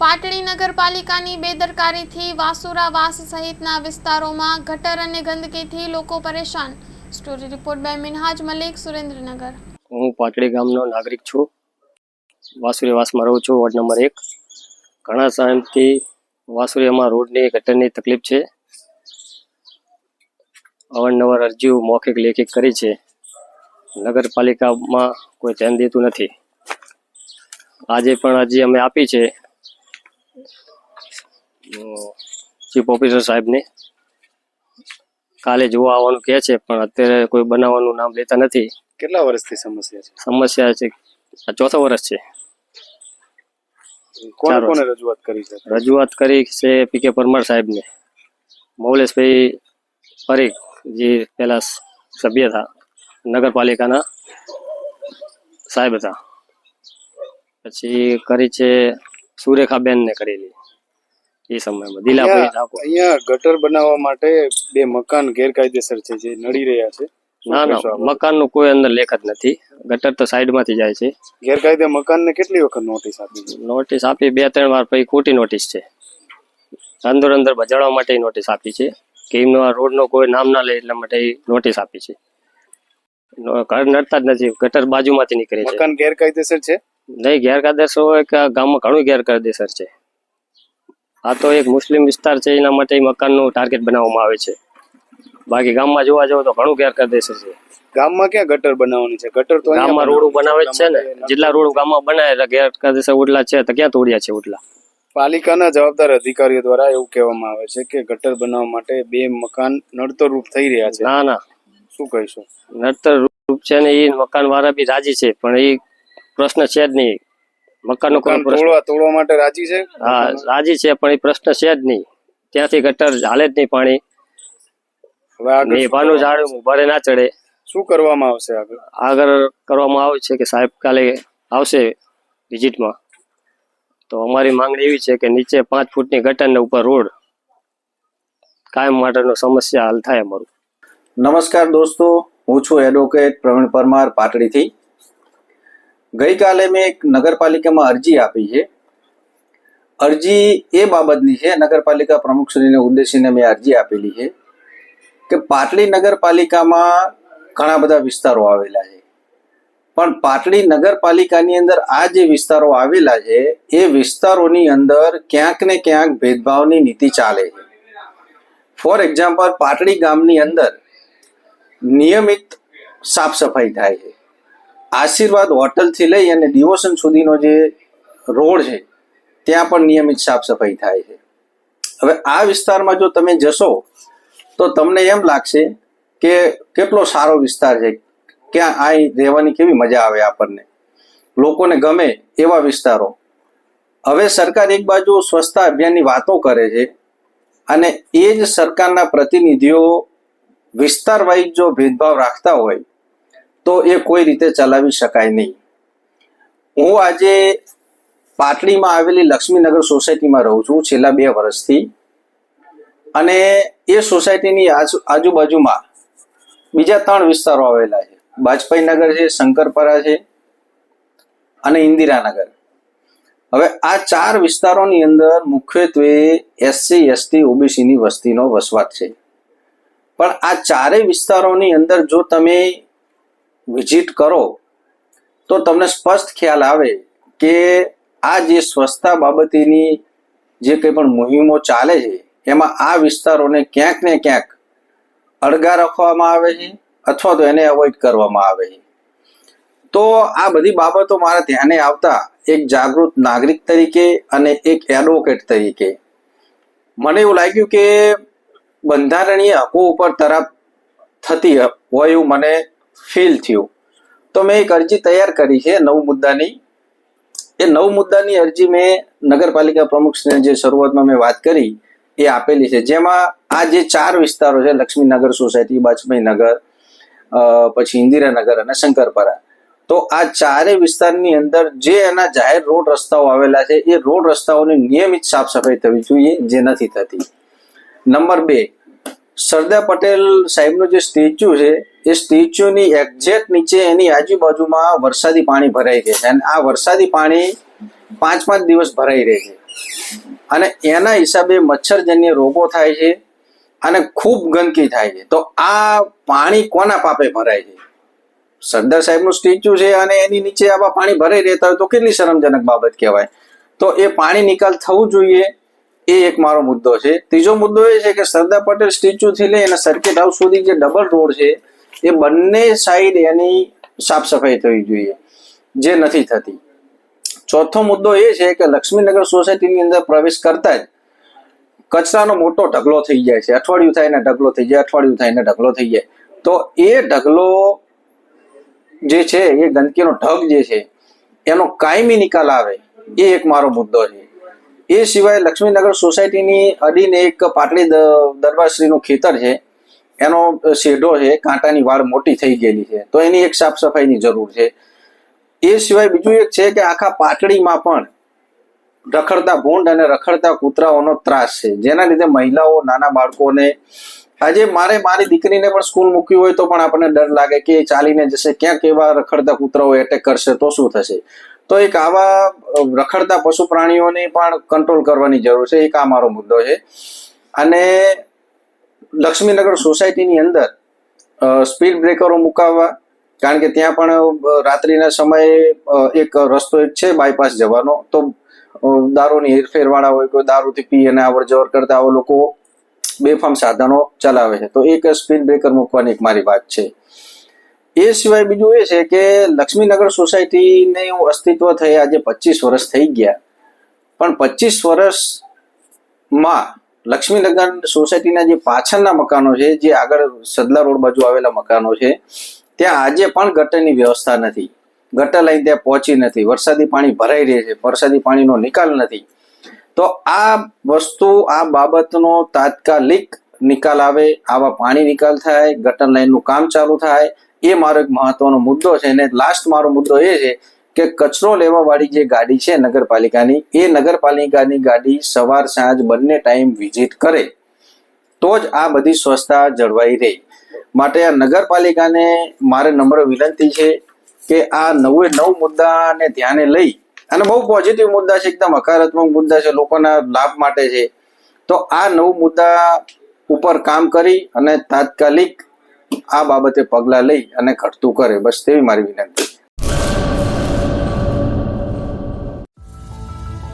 પાટડી નગરપાલિકાની બેદરકારીથી વાસુરાવાસ સહિતના વિસ્તારોમાં ગટર અને ગંદકીથી લોકો પરેશાન. Story report by Minhaj Malik, Surendranagar. હું પાટડી ગામનો નાગરિક છું. વાસુરીવાસમાં રહું છું, વોર્ડ નંબર એક. ઘણા સમયથી વાસુરીમાં રોડની ગટરની તકલીફ છે. અવારનવાર અરજીઓ મૌખિક લેખિત કરી છે. નગરપાલિકામાં કોઈ ધ્યાન દેતું નથી. આજે પણ અરજી અમે આપી છે. ચીફ ઓફિસર સાહેબને કાલે જોવા આવવાનું કહે છે પણ અત્યારે કોઈ બનાવવાનું નામ લેતા નથી. કેટલા વર્ષથી સમસ્યા છે? સમસ્યા છે આ ચોથા વર્ષ છે. કોને કોને રજૂઆત કરી છે? રજૂઆત કરી છે પી કે પરમાર સાહેબને. મૌલેશભાઈ પરીખ જે પહેલા સભ્ય હતા નગરપાલિકાના સાહેબ હતા. પછી કરી છે સુરેખાબેનને કરેલી. એ સમયમાં. દિલાભાઈ ઠાકોર. અહીંયા ગટર બનાવવા માટે બે મકાન ગેરકાયદેસર છે જે નડી રહ્યા છે. ના ના? મકાનનું કોઈ અંદર લેખ જ નથી. ગટર તો સાઈડમાંથી જાય છે. ગેરકાયદે મકાનને કેટલી વખત નોટિસ આપી નોટિસ આપી બે ત્રણ વાર પછી ખોટી નોટિસ છે. અંદર અંદર બજાડવા માટે નોટિસ આપી છે. કે એમનો આ રોડનો કોઈ નામ ના લે એટલા માટે નોટિસ આપી છે. ઘર નડતા જ નથી. ગટર બાજુમાંથી નીકળે છે. મકાન ગેરકાયદેસર છે? નહીં ગેરકાયદેસર હોય કે આ ગામમાં ઘણું ગેરકાયદેસર છે. આ તો એક મુસ્લિમ વિસ્તાર છે એના માટે મકાનનું ટાર્ગેટ બનાવવામાં આવે છે. બાકી ગામમાં જોવા જાવ તો ઘણું ગેરકાયદેસર છે. ગામમાં ક્યાં ગટર બનાવવાની છે? ગટર તો ગામમાં રોડ બનાવે જ છે ને. જેટલા રોડ ગામમાં બનાવે એટલે ગેરકાયદેસર ઓટલા છે તો ક્યાં તોડ્યા છે ઓટલા પાલિકાના જવાબદાર અધિકારીઓ દ્વારા એવું કહેવામાં આવે છે કે ગટર બનાવવા માટે બે મકાન નડતર રૂપ થઈ રહ્યા છે. ના ના. શું કહીશું? નડતર રૂપ છે ને એ મકાન વાળા બી રાજી છે પણ એ પ્રશ્ન છે જ નહીં. મકાનનો કોઈ મકાન તોડવા તોડવા માટે રાજી છે? હા રાજી છે પણ એ પ્રશ્ન છે જ નહીં. ત્યાંથી ગટર હાલે જ નહીં પાણી. નેભાનું ઝાડ ભરે ના ચડે. શું કરવામાં આવશે આગળ? આગળ કરવામાં આવે છે કે સાહેબ કાલે આવશે વિઝિટમાં. તો અમારી માંગણી એવી છે કે નીચે પાંચ ફૂટની ગટર ને ઉપર રોડ કાયમ માટેનો સમસ્યા હલ થાય અમારું. નમસ્કાર દોસ્તો હું છું એડવોકેટ પ્રવીણ પરમાર પાટડીથી. ગઈકાલે મેં એક નગરપાલિકામાં અરજી આપી છે. અરજી એ બાબતની છે, નગરપાલિકા પ્રમુખશ્રીને ઉદ્દેશીને મેં અરજી આપેલી છે કે પાટલી નગરપાલિકામાં ઘણા બધા વિસ્તારો આવેલા છે. પણ પાટલી નગરપાલિકાની અંદર આ જે વિસ્તારો આવેલા છે, એ વિસ્તારોની અંદર ક્યાંક ને ક્યાંક ભેદભાવની નીતિ ચાલે છે. ફોર એક્ઝામ્પલ પાટડી ગામની અંદર નિયમિત સાફ સફાઈ થાય છે. આશીર્વાદ હોટલથી લઈ અને ડિવોશન સુધીનો જે રોડ છે, ત્યાં પણ નિયમિત સાફ સફાઈ થાય છે. હવે આ વિસ્તારમાં જો તમે જશો, તો તમને એમ લાગશે કે કેટલો સારો વિસ્તાર છે, ક્યાં અહીં રહેવાની કેવી મજા આવે આપણને. લોકોને ગમે એવા વિસ્તારો. હવે સરકાર એક બાજુ સ્વચ્છતા અભિયાનની વાતો કરે છે, અને એ જ સરકારના પ્રતિનિધિઓ વિસ્તાર વાઇઝ જો ભેદભાવ રાખતા હોય તો એ કોઈ રીતે ચલાવી શકાય નહીં. હું આજે પાટડીમાં આવેલી લક્ષ્મીનગર સોસાયટીમાં રહું છું છેલ્લા બે વર્ષથી. અને એ સોસાયટીની આજુ, આજુબાજુમાં બીજા ત્રણ વિસ્તારો આવેલા છે. બાજપાઈ નગર છે, શંકરપરા છે અને ઇન્દિરાનગર. હવે આ ચાર વિસ્તારોની અંદર મુખ્યત્વે એસસી એસટી ઓબીસીની વસ્તીનો વસવાટ છે. પણ આ ચારેય વિસ્તારોની અંદર જો તમે વિઝિટ કરો, તો તમને સ્પષ્ટ ખ્યાલ આવે કે આ જે સ્વચ્છતા બાબતેની જે કંઈ પણ મુહિમો ચાલે છે, એમાં આ વિસ્તારોને ક્યાંક ને ક્યાંક અળગા રાખવામાં આવે છે અથવા તો એને અવોઇડ કરવામાં આવે છે. તો આ બધી બાબતો મારા ધ્યાને આવતા એક જાગૃત નાગરિક તરીકે અને એક એડવોકેટ તરીકે. મને એવું લાગ્યું કે બંધારણીય હકો ઉપર તરફ થતી હોય એવું મને ફીલ થયું. તો મેં એક અરજી તૈયાર કરી છે નવ મુદ્દાની. એ નવ મુદ્દાની અરજી મેં નગરપાલિકા પ્રમુખને જે શરૂઆતમાં મેં વાત કરી, એ આપેલી છે. જેમાં આ જે ચાર વિસ્તારો છે, લક્ષ્મીનગર, સોસાયટી બાજપાઈ નગર પછી ઇન્દિરાનગર અને શંકરપરા. તો આ ચારે વિસ્તારની અંદર જે એના જાહેર રોડ રસ્તાઓ આવેલા છે, એ રોડ રસ્તાઓની નિયમિત સાફ સફાઈ થવી જોઈએ, જે નથી થતી. નંબર બે, સરદાર પટેલ સાહેબનું જે સ્ટેચ્યુ છે એ સ્ટેચ્યુની એક્ઝેક્ટ નીચે એની આજુબાજુમાં વરસાદી પાણી ભરાઈ રહે છે. અને આ વરસાદી પાણી પાંચ પાંચ દિવસ ભરાઈ રહે છે. અને એના હિસાબે મચ્છરજન્ય રોગો થાય છે અને ખૂબ ગંદકી થાય છે. તો આ પાણી કોના પાપે ભરાય છે? સરદાર સાહેબનું સ્ટેચ્યુ છે અને એની નીચે આવા પાણી ભરાઈ રહેતા હોય તો કેટલી શરમજનક બાબત કહેવાય. તો એ પાણી નિકાલ થવું જોઈએ એ એક મારો મુદ્દો છે. ત્રીજો મુદ્દો એ છે કે સરદાર પટેલ સ્ટેચ્યુથી લઈને સર્કિટ હાઉસ સુધી જે ડબલ રોડ છે એ બંને સાઈડ એની સાફ સફાઈ થવી જોઈએ, જે નથી થતી. ચોથો મુદ્દો એ છે કે લક્ષ્મીનગર સોસાયટીની અંદર પ્રવેશ કરતા જ કચરાનો મોટો ઢગલો થઈ જાય છે. અઠવાડિયું થાય ને ઢગલો થઈ જાય, અઠવાડિયું થાય ને ઢગલો થઈ જાય. તો એ ઢગલો જે છે, એ ગંદકીનો ઢગ જે છે, એનો કાયમી નિકાલ આવે, એ એક મારો મુદ્દો છે. એ સિવાય લક્ષ્મીનગર સોસાયટીની અડીને એક પાટલી દરબારશ્રીનું ખેતર છે એનો શેઢો છે, કાંટાની વાળ મોટી થઈ ગયેલી છે. તો એની એક સાફ સફાઈની જરૂર છે. એ સિવાય બીજું એક છે કે આખા પાટડીમાં પણ રખડતા ભૂંડ અને રખડતા કૂતરાઓનો ત્રાસ છે. જેના લીધે મહિલાઓ, નાના બાળકોને આજે મારે મારી દીકરીને પણ સ્કૂલ મૂકી હોય તો પણ આપણને ડર લાગે કે ચાલીને જશે. ક્યાંક એવા રખડતા કૂતરાઓ એટેક કરશે તો શું થશે? તો એક આવા રખડતા પશુ પ્રાણીઓને પણ કંટ્રોલ કરવાની જરૂર છે. એક આ મારો મુદ્દો છે. અને લક્ષ્મીનગર સોસાયટીની અંદર સ્પીડ બ્રેકરો મુકાવવા, કારણ કે ત્યાં પણ રાત્રિના સમયે એક રસ્તો એક છે બાયપાસ જવાનો, તો દારૂની હેરફેરવાળા હોય કોઈ દારૂથી પી અને અવર જવર કરતા આવા લોકો બેફામ સાધનો ચલાવે છે. તો એક સ્પીડ બ્રેકર મૂકવાની એક મારી વાત છે. એ સિવાય બીજું એ છે કે લક્ષ્મીનગર સોસાયટીનું અસ્તિત્વ થઈ, આજે પચીસ વર્ષ થઈ ગયા. પણ પચીસ વર્ષમાં લક્ષ્મીનગર સોસાયટીના જે પાછળના મકાનો છે, જે આગળ સદલા રોડ બાજુ આવેલા મકાનો છે, ત્યાં આજે પણ ગટરની વ્યવસ્થા નથી. ગટર લાઈન ત્યાં પહોંચી નથી. વરસાદી પાણી ભરાઈ રહે છે. વરસાદી પાણીનો નિકાલ નથી. તો આ વસ્તુ, આ બાબતનો તાત્કાલિક નિકાલ આવે, આવા પાણી નિકાલ થાય, ગટર લાઈનનું કામ ચાલુ થાય, એ મારો એક મહત્વનો મુદ્દો છે. અને લાસ્ટ મારો મુદ્દો એ છે કે કચરો લેવા વાળી જે ગાડી છે નગરપાલિકાની, એ નગરપાલિકાની ગાડી સવાર સાંજ બંને ટાઈમ વિઝિટ કરે, તો જ આ બધી સ્વચ્છતા જળવાઈ રહે. માટે આ નગરપાલિકાને મારે નમ્ર વિનંતી છે કે આ નવે નવ મુદ્દાને ધ્યાને લઈ, અને બહુ પોઝિટિવ મુદ્દા છે, એકદમ હકારાત્મક મુદ્દા છે, લોકોના લાભ માટે છે, તો આ નવ મુદ્દા ઉપર કામ કરી અને તાત્કાલિક આ બાબતે પગલાં લઈ અને ઘટતું કરે. બસ તેવી મારી વિનંતી.